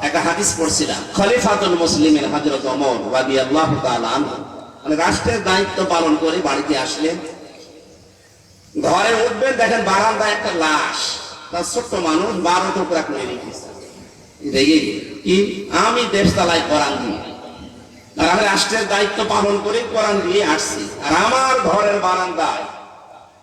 একটা হাদিস পড়ছিলাম। খলিফাতুল মুসলিমের ওমর রাদিয়াল্লাহু তাআলা আনহু। মানে রাষ্ট্রের দায়িত্ব পালন করে বাড়িতে আসলেন। ঘরে উঠবেন, দেখেন বারান্দায় একটা লাশ। তার ছোট্ট মানুষ বারো টুকরা করে রেখেছে। কি? আমি দেশতলায় কোরআন দিয়ে। আর আমি রাষ্ট্রের দায়িত্ব পালন করে কোরআন দিয়ে আসছি। আর আমার ঘরের বারান্দায়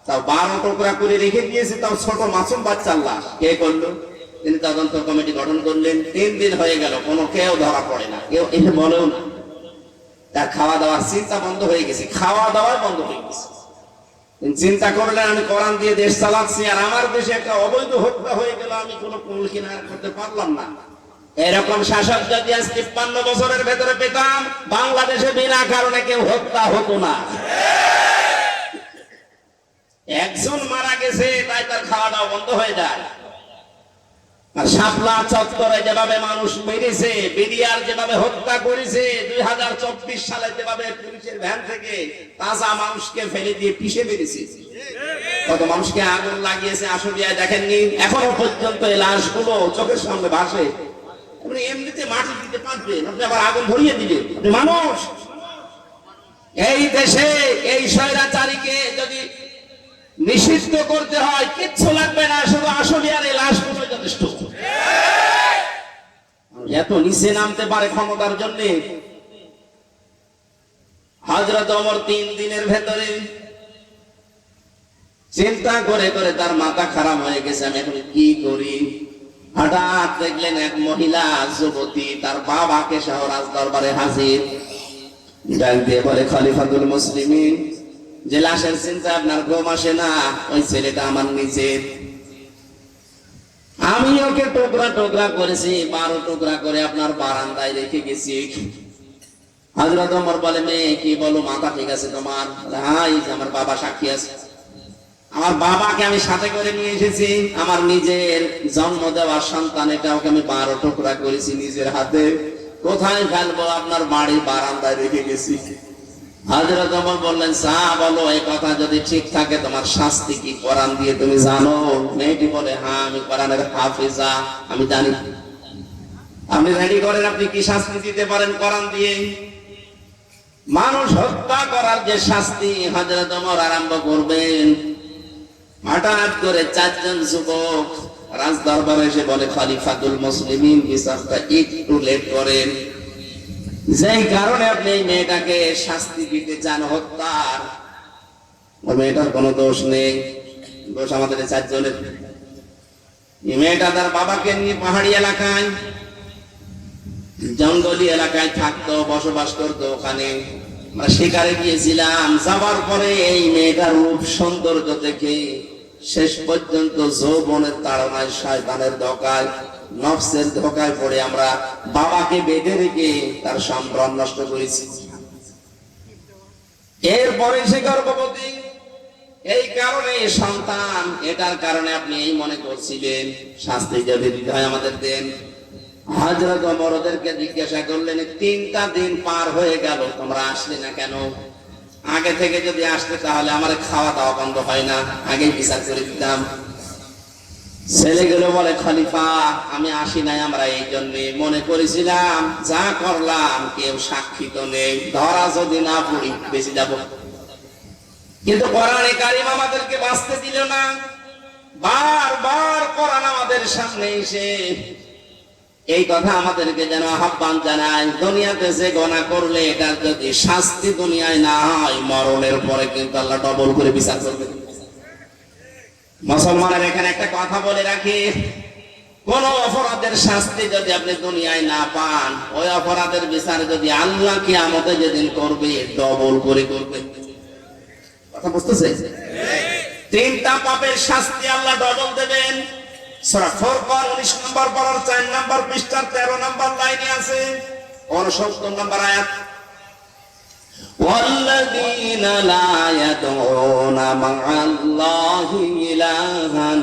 তাও বারো টুকরা করে রেখে দিয়েছে তাও ছোট মাসুম বাচ্চার লাশ। কে করল? তিনি তদন্ত কমিটি গঠন করলেন, তিন দিন হয়ে গেল, কোনো কেউ ধরা পড়ে না, কেউ এসে বলেও না। তার খাওয়া দাওয়ার চিন্তা বন্ধ হয়ে গেছে খাওয়া দাওয়া বন্ধ হয়ে গেছে। চিন্তা করলেন, আমি কোরআন দিয়ে দেশ চালাচ্ছি, আর আমার দেশে একটা অবৈধ হত্যা হয়ে গেল, আমি কোনো কুল কিনার করতে পারলাম না। এরকম শাসক যদি আজ তিপ্পান্ন বছরের ভেতরে পেতাম, বাংলাদেশে বিনা কারণে কেউ হত্যা হতো না। একজন মারা গেছে, তাই তার খাওয়া দাওয়া বন্ধ হয়ে যায়। শাপলা চত্বরে যেভাবে মানুষ মেরেছে যেভাবে হত্যা করেছে, দুই হাজার চব্বিশ সালে যেভাবে পুলিশের ভ্যান থেকে তাজা মানুষকে ফেলে দিয়ে পিষে মেরেছে। কত মানুষকে আগুন লাগিয়েছে দেখেননি? এখনও পর্যন্ত এই লাশগুলো চোখের সামনে ভাসে। আপনি এমনিতে মাটি দিতে পারবেন, আপনি আবার আগুন ধরিয়ে দিবেন। আপনি মানুষ। এই দেশে এই স্বৈরাচারীকে যদি নিষিদ্ধ করতে হয়, কিচ্ছু লাগবে না, শুধু আসলিয়ার এই লাশগুলো যথেষ্ট। এত নিচে নামতে পারে ক্ষমতার জন্য। হজরত অমর তিন দিনের ভেতরে চিন্তা করে করে তার মাথা খারাপ হয়ে গেছে। আমি এখন কি করি? হঠাৎ দেখলেন এক মহিলা, যুবতী, তার বাবাকে সহ রাজ দরবারে হাজির। ডাক দিয়ে বলে, খলিফাতুল মুসলিমিন, যে লাশের চিন্তা আপনার ঘুম আসে না, ওই ছেলেটা আমার নিজের। আমি ওকে টুকরা টুকরা করেছি, বারো টুকরা করে আপনার বারান্দায় রেখে গেছি। হাজরত ওমর বলে, মেয়ে, কি বলো, মাথা ঠিক আছে তোমার? হ্যাঁ আমার বাবা সাক্ষী আছে। আমার বাবাকে আমি সাথে করে নিয়ে এসেছি। আমার নিজের জন্ম দেওয়ার সন্তান, এটা ওকে আমি বারো টুকরা করেছি নিজের হাতে। কোথায় ফেলব? আপনার বাড়ির বারান্দায় রেখে গেছি। হাজরত ওমর বললেন সা বলো, এই কথা যদি ঠিক থাকে, তোমার শাস্তি কি? কোরআন দিয়ে তুমি জানো? মেয়েটি বলে হ্যাঁ আমি কোরআনের হাফিজা, আমি জানি। আপনি রেডি করেন? আপনি কি শাস্তি দিতে পারেন কোরআন দিয়ে? মানুষ হত্যা করার যে শাস্তি হাজরত ওমর আরম্ভ করবেন। হঠাৎ করে চারজন যুবক রাজ দরবারে এসে বলে, খলিফাতুল মুসলিমিন, বিচারটা একটু লেট করেন। যেই কারণে আপনি এই মেয়েটাকে শাস্তি দিতে চান, হত্যার। ওই মেয়েটার কোনো দোষ নেই। দোষ আমাদের চারজনের। এই মেয়েটা তার বাবাকে নিয়ে পাহাড়ি এলাকায়, জঙ্গলি এলাকায় থাকতো, বসবাস করতো ওখানে। শিকারে গিয়েছিলাম। যাবার পরে এই মেয়েটার রূপ, সৌন্দর্য দেখে শেষ পর্যন্ত যৌবনের তাড়নায় শয়তানের ধোকায় নফসের ধোকায় পড়ে আমরা বাবাকে বেঁধে রেখে তার সম্ভ্রম নষ্ট করেছি। এরপরে সে গর্ভবতী। এই কারণে সন্তান, এটার কারণে আপনি এই মনে করছিলেন, শাস্তি যদি দিতে আমাদের দেন। হজরত ওমরদেরকে জিজ্ঞাসা করলেন, তিনটা দিন পার হয়ে গেল, তোমরা আসলে না কেন? আগে থেকে যদি আসতে তাহলে আমার খাওয়া দাওয়া বন্ধ হয় না আগে বিচার করে দিতাম। ছেলেগুলো বলে, খলিফা, আমি আসি নাই আমরা এই জন্য। মনে করেছিলাম, যা করলাম, কেউ সাক্ষী তো নেই। ধরা যদি না পড়ি যাব। কিন্তু কোরআনে কারিম আমাদেরকে বাঁচতে দিল না। কোরআন আমাদের সামনে এসে এই কথা আমাদেরকে যেন আহ্বান জানায়, দুনিয়াতে যে গনা করলে, এটার যদি শাস্তি দুনিয়ায় না হয়, মরণের পরে কিন্তু আল্লাহ ডবল করে বিচার করবে মুসলমানের এখানে একটা কথা বলে রাখি। কোন অপরাধের শাস্তি যদি আপনি দুনিয়ায় না পান, ওই অপরাধের বিচার যদি আল্লাহ কি আমাদের যেদিন করবে, ডবল করে করবে। কথা বুঝতেছে? তিনটা পাপের শাস্তি আল্লাহ ডবল দেবেন। সূরা ফুরকান 19 নম্বর পড়ার 4 নম্বর পৃষ্ঠার 13 নম্বর লাইনে আছে। 69 নম্বর আয়াত والذين لا يدعون مع الله إلها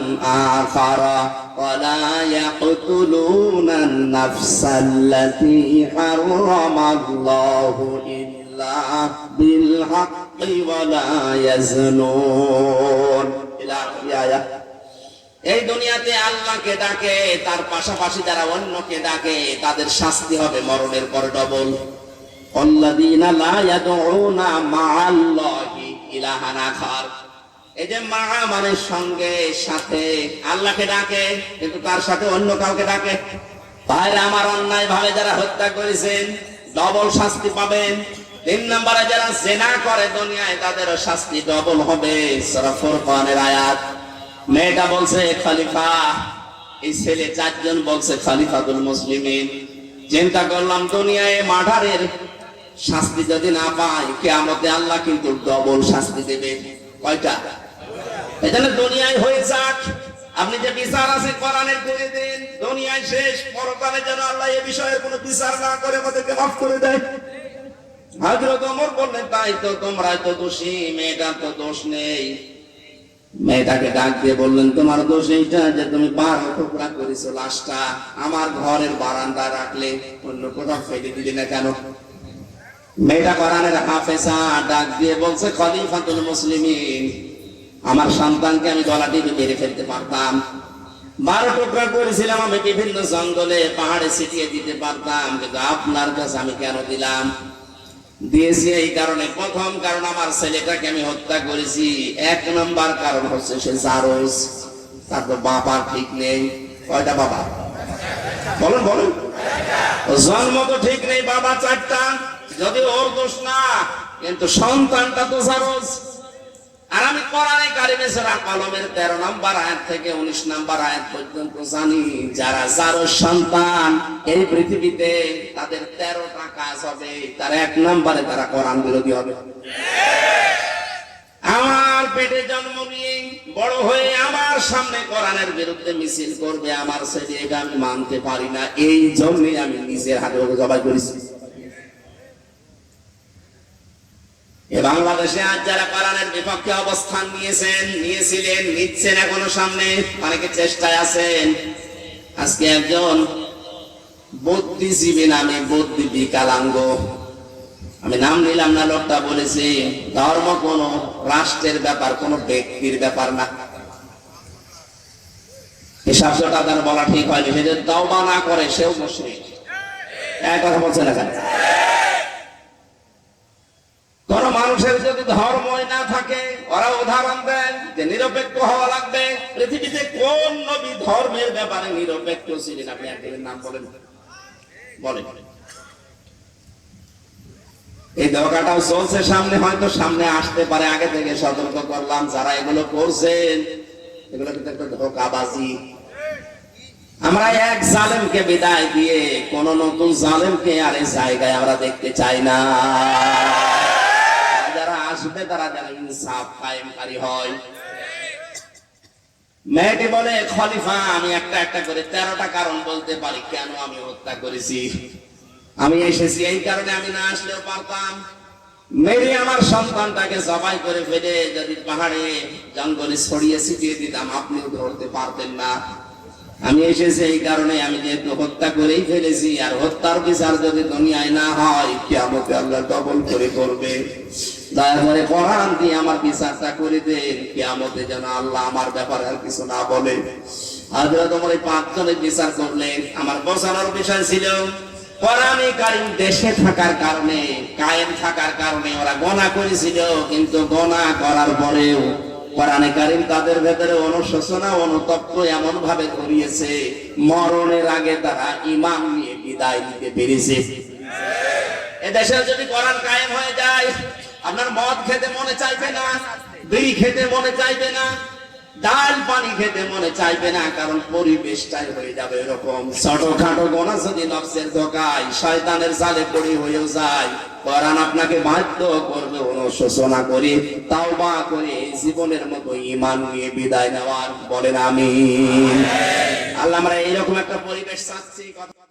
آخر ولا يقتلون النفس التي حرم الله إلا بالحق ولا يزنون إلى آخر آية এই দুনিয়াতে আল্লাহকে ডাকে তার পাশাপাশি যারা অন্যকে ডাকে তাদের শাস্তি হবে মরণের পর ডবল সঙ্গে সাথে অন্য কাউকে ডাকে। ভাইরা আমার অন্যায় ভাবে যারা হত্যা করেছেন ডবল শাস্তি পাবেন। তিন নম্বরে যারা জেনা করে দুনিয়ায়, তাদেরও শাস্তি ডবল হবে। আয়াত। মেয়েটা বলছে, খলিফা। এই ছেলে চারজন বলছে, খলিফাতুল মুসলিমিন। চিন্তা করলাম, দুনিয়ায় মার্ডারের শাস্তি যদি না পাই কেয়ামতে আল্লাহ কিন্তু ডবল শাস্তি দেবে। কয়টা? এখানে দুনিয়ায় হয়ে যাক। আপনি যে বিচার আছে, কোরআনের করে দেন, দুনিয়ায় শেষ। পরকালে যেন আল্লাহ এ বিষয়ের কোনো বিচার না করে, আমাদেরকে মাফ করে দেয়। ওমর বললেন, তাই তো তোমরা তো দোষী, মেয়েটার তো দোষ নেই। মেয়েটাকে ডাক দিয়ে বললেন, তোমার দোষ এইটা যে তুমি বারো টুকরা করেছ লাশটা। আমার ঘরের বারান্দা রাখলে অন্য কোথাও ফেলে দিলে না কেন? মেয়েটা কোরআনের হাফেজা ডাক দিয়ে বলছে, খলিফাতুল মুসলিমিন। আমার সন্তানকে আমি গলা টিপে মেরে ফেলতে পারতাম। বারো টুকরা করেছিলাম আমি বিভিন্ন জঙ্গলে, পাহাড়ে ছিটিয়ে দিতে পারতাম, কিন্তু আপনার কাছে আমি কেন দিলাম? দিয়েছি এই কারণে। প্রথম কারণ, আমার ছেলেটাকে আমি হত্যা করেছি। এক নম্বর কারণ হচ্ছে সে জারজ। তার তো বাবার ঠিক নেই। কয়টা বাবা? বলুন বলুন। জন্ম তো ঠিক নেই, বাবা চারটা। যদি ওর দোষ না, কিন্তু সন্তানটা তো জারজ আর আমি কোরআনে কারিমে সূরা কলমের 13 নম্বর আয়াত থেকে 19 নম্বর আয়াত পর্যন্ত জানি, যারা যার সন্তান এই পৃথিবীতে তাদের 13টা কাজ হবে, তার এক নম্বরে তারা কোরআন বিরোধী হবে। আমার পেটে জন্ম নিয়ে বড় হয়ে আমার সামনে কোরআনের বিরুদ্ধে মিছিল করবে, আমার এটা আমি মানতে পারি না, এই জন্যে আমি নিজের হাতে জবাই করেছি। বাংলাদেশে আজ যারা কোরআনের বিপক্ষে অবস্থান নিয়েছেন, নিয়েছিলেন, নিচ্ছেন এখনও সামনে, অনেকে চেষ্টায় আছেন। আজকে একজন বুদ্ধিজীবী নামে বুদ্ধি বিকালাঙ্গ আমি নাম নিলাম না, লোকটা বলেছে, ধর্ম কোন রাষ্ট্রের ব্যাপার, কোন ব্যক্তির ব্যাপার না। এই শব্দটা তার বলা ঠিক হয়নি। সে যে তওবা না করে, সেও মুশরিক। এক কথা বলছে না মানুষের যদি ধর্মই না থাকে, ওরা উদাহরণ দেন যে নিরপেক্ষ হওয়া লাগবে। পৃথিবীতে কোন নবী ধর্মের ব্যাপারে নিরপেক্ষ ছিলেন? আপনি একজনের নাম বলেন। বলেন। এই ধোকাটাও চলছে, সামনে হয়তো সামনে আসতে পারে। আগে থেকে সতর্ক করলাম, যারা এগুলো করছেন, এগুলো কিন্তু একটা ধোকাবাজি। আমরা এক জালেমকে বিদায় দিয়ে কোন নতুন জালেমকে আর এই জায়গায় আমরা দেখতে চাই না। আসবে তারা যেন ইনসাফ কায়েমকারী হয়। মেয়েটি বলে, খলিফা, আমি একটা একটা করে তেরোটা কারণ বলতে পারি। কেন আমি হত্যা করেছি? আমি এসেছি এই কারণে আমি না আসলেও পারতাম। মেরে আমার সন্তানটাকে জবাই করে ফেলে যদি পাহাড়ে, জঙ্গলে ছড়িয়ে ছিটিয়ে দিতাম আপনিও ধরতে পারতেন না। আমি এসেছি এই কারণে আমি যেহেতু হত্যা করেই ফেলেছি, আর হত্যার বিচার যদি দুনিয়ায় না হয়, কিয়ামতে আল্লাহ ডবল করে করবে। করে কোরআন দিয়ে আমার বিচারটা করে দেন কিয়ামতে যেন আল্লাহ আমার ব্যাপারে আর কিছু না বলে। তোমার এই বিচার করলেন আমার বসানোর বিষয় ছিল, কোরআনে কারিম দেশে থাকার কারণে, কায়েম থাকার কারণে ওরা গোনা করেছিল, কিন্তু গোনা করার পরেও কোরআনে কারিম তাদের ভেতরে অনুশোচনা, অনুতপ্ত এমন ভাবে ধরিয়েছে, মরণের আগে তারা ইমাম নিয়ে বিদায় নিতে পেরেছে। এদেশে যদি কোরআন কায়েম হয়ে যায় আপনার মদ খেতে মনে চাইবে না বিড়ি খেতে মনে চাইবে না, ডাল পানি খেতে মনে চাইবে না, কারণ পরিবেশটাই হয়ে যাবে এরকম। ছোটখাটো গোনা যদি নফসের ধোকায় শয়তানের জালে পড়ে হয়েও যায়। কোরআন আপনাকে বাধ্য করবে অনুশোচনা করে, তাওবা করে জীবনের মতো ইমান নিয়ে বিদায় নেওয়ার। বলেন আমি আল্লাহ, আমরা এইরকম একটা পরিবেশ চাচ্ছি। কথা